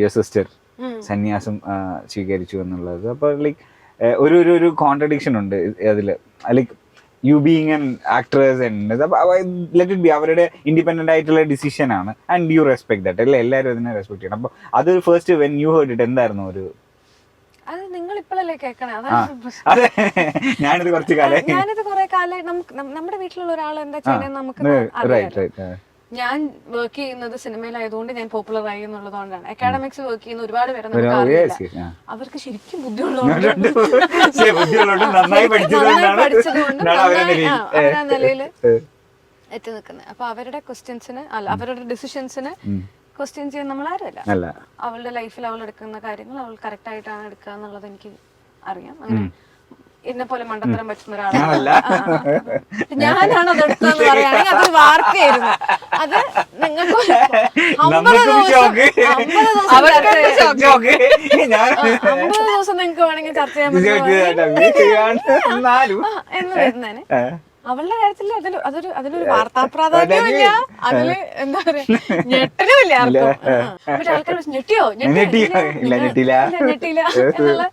Your sister സന്യാസം സ്വീകരിച്ചു എന്നുള്ളത്. അപ്പോൾ ലൈക്ക് ഒരു ഒരു ഒരു കോൺട്രഡിക്ഷൻ ഉണ്ട് അതിൽ like you being an actress and let it be അവരുടെ ഇൻഡിപെൻഡന്റ് ആയിട്ടുള്ള ഡിസിഷൻ ആണ്. ആൻഡ് യു റെസ്പെക്ട് ദാറ്റ് അല്ലേ? എല്ലാവരും അതിനെ റെസ്പെക്ട് ചെയ്യണം. അപ്പോൾ അത് first when you heard it എന്തായിരുന്നു ഒരു അത് നിങ്ങൾ ഇപ്പോഴല്ലേ കേൾക്കണേ. അതെ. ഞാനിത് കുറച്ച് കാലം ഞാനിത് കുറെ കാലം നമുക്ക് നമ്മുടെ വീട്ടിലുള്ള ഒരാൾ എന്താ ചെയ്യുന്നത് നമുക്ക് ഞാൻ വർക്ക് ചെയ്യുന്നത് സിനിമയിലായതുകൊണ്ട് ഞാൻ പോപ്പുലർ ആയി എന്നുള്ളതുകൊണ്ടാണ്. അക്കാഡമിക്സ് വർക്ക് ചെയ്യുന്ന ഒരുപാട് പേരെ നമുക്ക് അറിയില്ല. അവർക്ക് ശരിക്കും ബുദ്ധിയുള്ളതുകൊണ്ട് അവരെ നിലയിൽ. എത്തി നിൽക്കുന്നത് അപ്പൊ അവരുടെ ക്വസ്റ്റ്യൻസിന് അല്ല അവരുടെ ഡിസിഷൻസിന് ക്വസ്റ്റ്യൻ ചെയ്യാൻ നമ്മൾ ആരുമല്ല. അല്ല. അവളുടെ ലൈഫിൽ അവൾ എടുക്കുന്ന കാര്യങ്ങൾ അവൾ കറക്റ്റ് ആയിട്ടാണ് എടുക്കുക എന്നുള്ളത് എനിക്ക് അറിയാം. അങ്ങനെ എന്നെ പോലെ മണ്ടത്തരം പറ്റുന്ന. ഒരാളാണ് ഞാനാണ് അത് എടുത്തതെന്ന് പറയുകയാണെങ്കിൽ അതൊരു വാർത്തയായിരുന്നു അത് നിങ്ങൾക്ക് അമ്പത് ദിവസം. അമ്പത് ദിവസം നിങ്ങൾക്ക് വേണമെങ്കിൽ ചർച്ച ചെയ്യാൻ എന്ന് വരുന്നേനെ അവളുടെ കാര്യത്തിൽ അതിൽ അതൊരു അതിലൊരു വാർത്താ പ്രാധാന്യമില്ല അതിൽ എന്താ പറയാ? ഞെട്ടലുമില്ല ആൾക്കാർ ഞെട്ടിയോ? ഞെട്ടിയില്ല. ഞെട്ടിയില്ല എന്നുള്ള